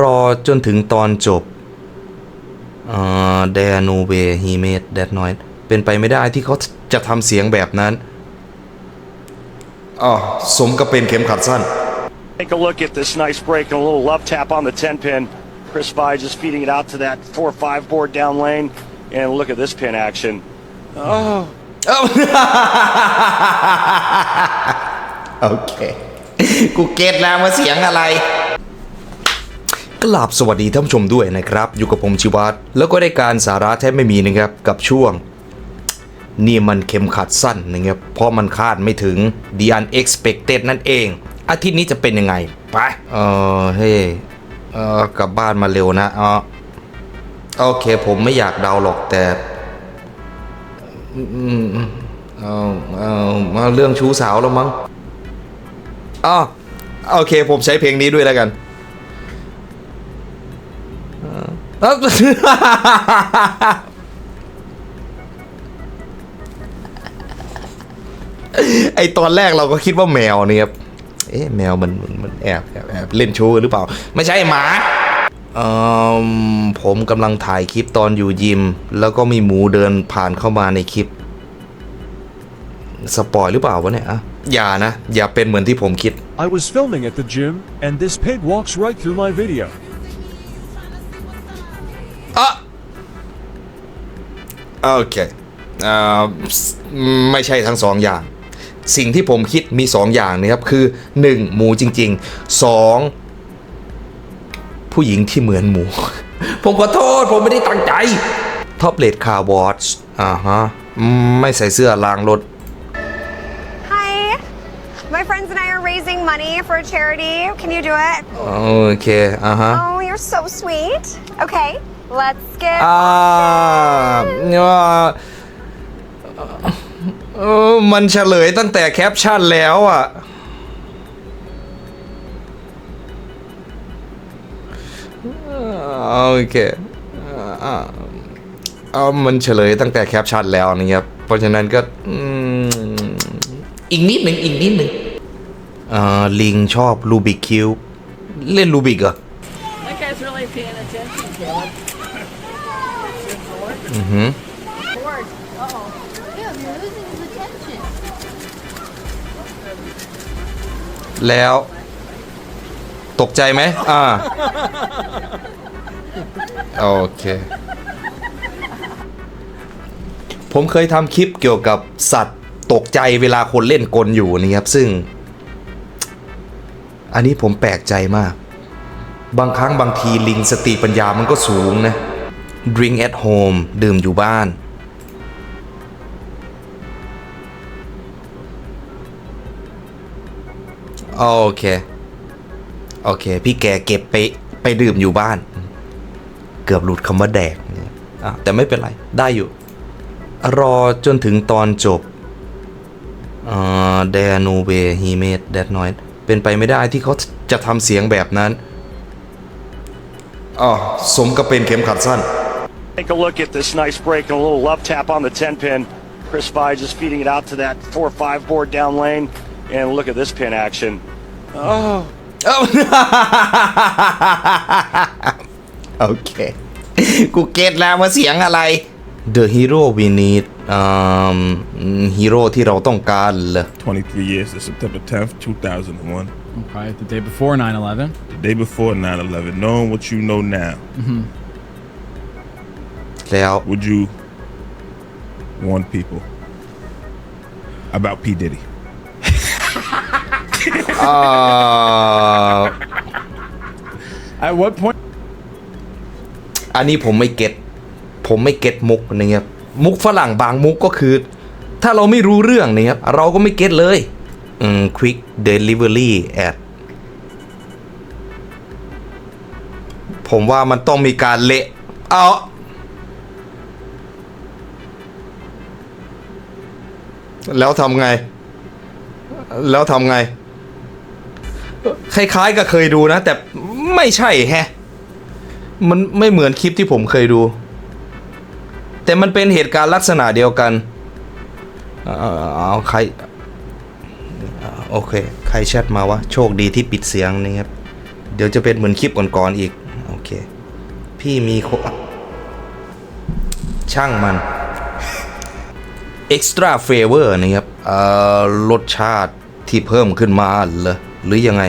รอจนถึงตอนจบอ่า there no way he made that noise เป็นไปไม่ได้ที่เขาจะทำเสียงแบบนั้นอ๋อสมกับเป็นเข็มขัดสั้น Take a look at this nice break and a little love tap on the 10 pin. Chris Vi just feeding it out to that 4 5 board down lane. And look at this pin action. Oh. โอเคกูเก็ตแล้วว่าเสียงอะไร กราบสวัสดีท่านผู้ชมด้วยนะครับ อยู่กับผมชิวัตแล้วก็ได้การสาระแทบไม่มีนะครับกับช่วง นี่มันเข็มขัดสั้นนะครับเพราะมันคาดไม่ถึง the unexpected นั่นเอง อาทิตย์นี้จะเป็นยังไง ไป เออเฮ้เออกลับบ้านมาเร็วนะอ๋อโอเคผมไม่อยากเดาหรอกแต่เอาเอาเอาเรื่องชู้สาวแล้วมั้งอ๋อโอเคผมใช้เพลงนี้ด้วยแล้วกัน เอ้าไอตอนแรกเราก็คิดว่าแมวเนี่ยครับ เอ๊ะแมวมันมันมันแอบแอบแอบเล่นชู้หรือเปล่า ไม่ใช่หมาเออผมกำลังถ่ายคลิปตอนอยู่ยิม แล้วก็มีหมูเดินผ่านเข้ามาในคลิป สปอยหรือเปล่าวะเนี่ยอะอย่านะ อย่าเป็นเหมือนที่ผมคิด I was filming at the gym, and this pig walks right through my video. โอเคอ่าไม่ใช่ทั้งสองอย่าง สิ่งที่ผมคิดมีสองอย่างนะครับ คือ 1. หมูจริง ๆ 2. ผู้หญิงที่เหมือนหมู ผมขอโทษ ผมไม่ได้ตั้งใจ ท็อปเลดคาร์วอชอ่าฮะอืมไม่ใส่เสื้อล้างรถ Hi. My friends and I are raising money for a charity. Can you do it? โอเค อ่าฮะ Oh, you're so sweet. Okay, let's get. อ่าว่าเออ มันเฉลยตั้งแต่แคปชั่นแล้วอะ โอเคอ่าเอามันเฉลยตั้งแต่แคปชั่นแล้วนะครับ เพราะฉะนั้นก็อืมอีกนิดหนึ่งอีกนิดหนึ่งอ่าลิงชอบรูบิกคิวเล่นรูบิกเหรอ That guy's really paying attention, Caleb. Mm-hmm. แล้ว ตกใจไหมอ่าโอเค ผมเคยทำคลิปเกี่ยวกับสัตว์ตกใจเวลาคนเล่นกลอยู่นะครับ ซึ่ง อันนี้ผมแปลกใจมาก บางครั้งบางทีลิงสติปัญญามันก็สูงนะ drink at home ดื่มอยู่บ้าน โอเค โอเค พี่แกเก็บไปไปดื่มอยู่บ้าน เกือบหลุดคำว่าแดกอะแต่ไม่เป็นไร ได้อยู่ รอจนถึงตอนจบเดนูเบฮีเมดแดดน้อยเป็นไปไม่ได้ที่เขาจะทำเสียงแบบนั้นอ๋อสมกับเป็นเข็มขัดสั้น Take a look at this nice break and a little love tap on the 10 pin. Chris Fides is feeding it out to that 4-5 board down lane. And look at this pin action. Oh. เอ้า โอเค กูเก็ตแล้วว่าเสียงอะไร The hero we need อ่าฮีโร่ที่เราต้องการเหรอ 23 years to September 10th, 2001. Okay, the day before 9 11. The day before 9 11. Knowing what you know now, แล้ว would you warn people about P. Diddy? อ่า At what point? อันนี้ผมไม่เก็ตผมไม่เก็ตมุกนะครับมุกฝรั่งบางมุกก็คือ ถ้าเราไม่รู้เรื่องนะครับเราก็ไม่เก็ตเลยอืม quick delivery at ผมว่ามันต้องมีการเละเอาแล้วทำไง แล้วทำไง คล้ายๆกับเคยดูนะ แต่ไม่ใช่แฮะ มันไม่เหมือนคลิปที่ผมเคยดู แต่มันเป็นเหตุการณ์ลักษณะเดียวกันเอาใครโอเค ใครแชทมาวะ โชคดีที่ปิดเสียงนี่ครับ เดี๋ยวจะเป็นเหมือนคลิปก่อนๆอีก โอเค พี่มีโคช่างมัน extra flavor นะครับรสชาติที่เพิ่มขึ้นมาเหรอ หรือยังไง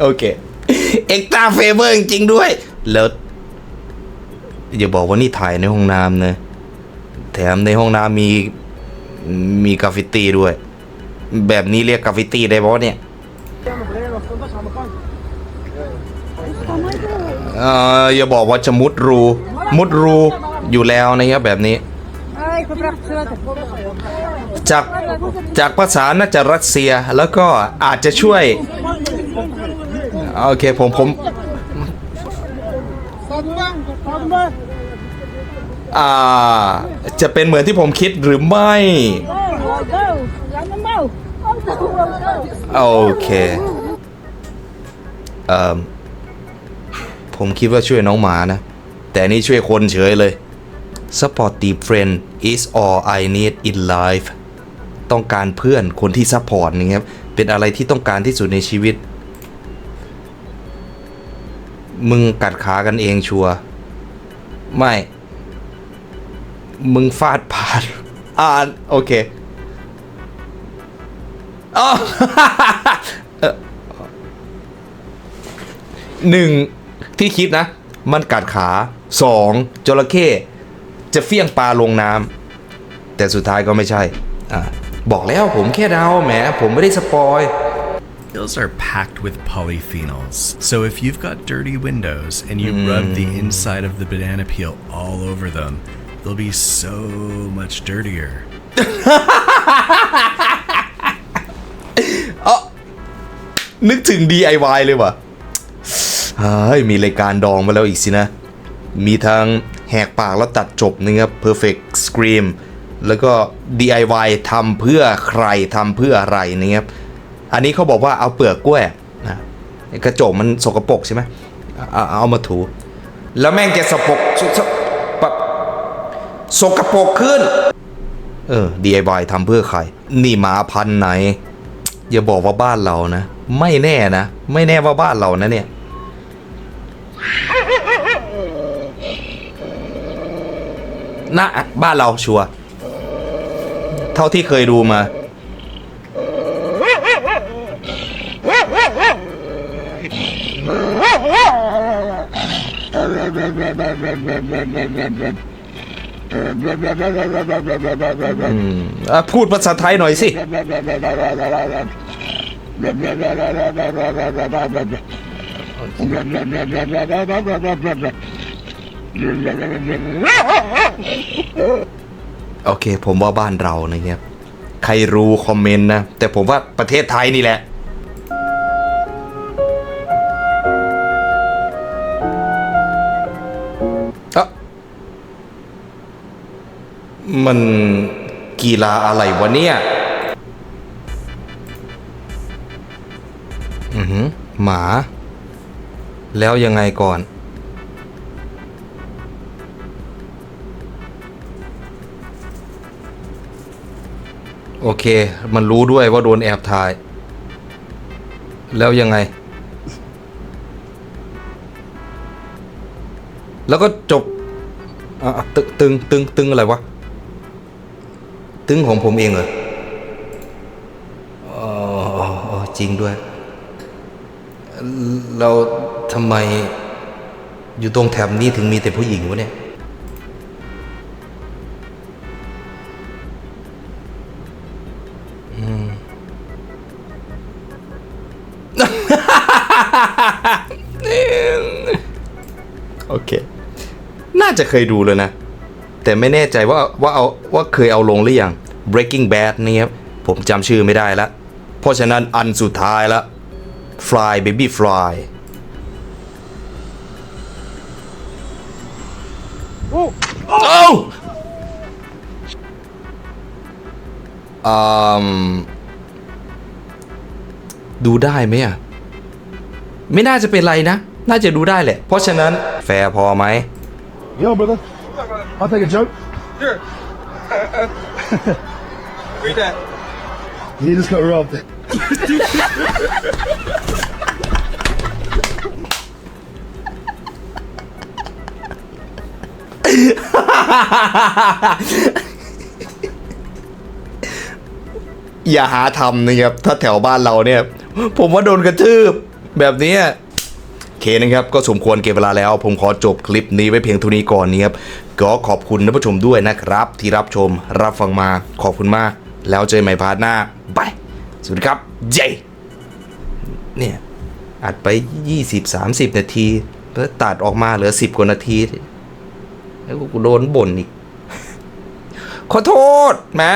โอเค extra flavor จริงๆด้วย แล้ว อย่าบอกว่านี่ถ่ายในห้องน้ำนะแถมในห้องน้ำมี มีกราฟฟิตี้ด้วย แบบนี้เรียกกราฟฟิตี้ได้ปะวะเนี่ย เอออย่าบอกว่าจะมุดรู มุดรูอยู่แล้วนะครับแบบนี้ จากจากภาษาน่าจะรัสเซียแล้วก็อาจจะช่วย โอเคผมผมอ่า จะเป็นเหมือนที่ผมคิดหรือไม่ โอเคเอ่อ ผมคิดว่าช่วยน้องหมานะ แต่นี่ช่วยคนเฉยเลย Supportive friend is all I need in life ต้องการเพื่อนคนที่ซัพพอร์ตนะครับเป็นอะไรที่ต้องการที่สุดในชีวิต มึงกัดขากันเองชัวไม่ มึงฟาดผ่านอ่านโอเคอ๋อหนึ่ง ที่คิดนะ มันกัดขาสองจระเข้จะเฟี้ยงปลาลงน้ำแต่สุดท้ายก็ไม่ใช่อ่าบอกแล้วผมแค่เดาแหมผมไม่ได้สปอย Those are packed with polyphenols. So if you've got dirty windows and you rub the inside of the banana peel all over them, they'll be so much dirtier. นึกถึง DIY เลยว่ะ เฮ้ยมีรายการดองมาแล้วอีกสินะ มีทั้งแหกปากแล้วตัดจบนะครับ Perfect Scream แล้วก็ DIY ทำเพื่อใครทำเพื่ออะไรนะครับ อันนี้เขาบอกว่าเอาเปลือกกล้วยนะกระจกมันสกปรกใช่ไหมเอาเอามาถู แล้วแม่งจะสกปรกสสแบบสกปรกขึ้น เออ DIY ทำเพื่อใคร นี่หมาพันไหน อย่าบอกว่าบ้านเรานะ ไม่แน่นะ ไม่แน่ว่าบ้านเรานะเนี่ย นะบ้านเราชัวร์เท่าที่เคยดูมา อืมอะพูดภาษาไทยหน่อยสิ โอเค ผมว่าบ้านเรานะครับ ใครรู้คอมเมนต์นะ แต่ผมว่าประเทศไทยนี่แหละเอ้ามันกีฬาอะไรวะเนี่ย อือหือหมา แล้วยังไงก่อน โอเค มันรู้ด้วยว่าโดนแอบถ่าย แล้วยังไง แล้วก็จบตึงตึงตึงตึงอะไรวะ ตึงของผมเองเหรออ๋อจริงด้วย เรา ทำไมอยู่ตรงแถบนี้ถึงมีแต่ผู้หญิงวะเนี่ย โอเค น่าจะเคยดูเลยนะ แต่ไม่แน่ใจว่าว่าเอาว่าเคยเอาลงหรือยัง Breaking Bad นี่ครับ ผมจำชื่อไม่ได้ละ เพราะฉะนั้นอันสุดท้ายละ Fly Baby Fly โอ้อืมดูได้ไหมอะ ไม่น่าจะเป็นไรนะ น่าจะดูได้แหละ เพราะฉะนั้นแฟร์พอไหม Yo, brother. I'll take a joke. Read that. He just got robbed. อย่าหาทำนะครับ ถ้าแถวบ้านเราเนี่ย ผมว่าโดนกระทืบ แบบนี้โอเคนะครับ ก็สมควรเก็บเวลาแล้ว ผมขอจบคลิปนี้ไว้เพียงเท่านี้ก่อนนี้ครับ ก็ขอบคุณท่านผู้ชมด้วยนะครับ ที่รับชมรับฟังมาขอบคุณมาก แล้วเจอกันใหม่พาร์ทหน้าบายสวัสดีครับเย้เนี่ยอัดไป 20-30 นาทีแล้วตัดออกมาเหลือ 10 กว่านาที แล้วกูโดนบ่นอีก ขอโทษนะ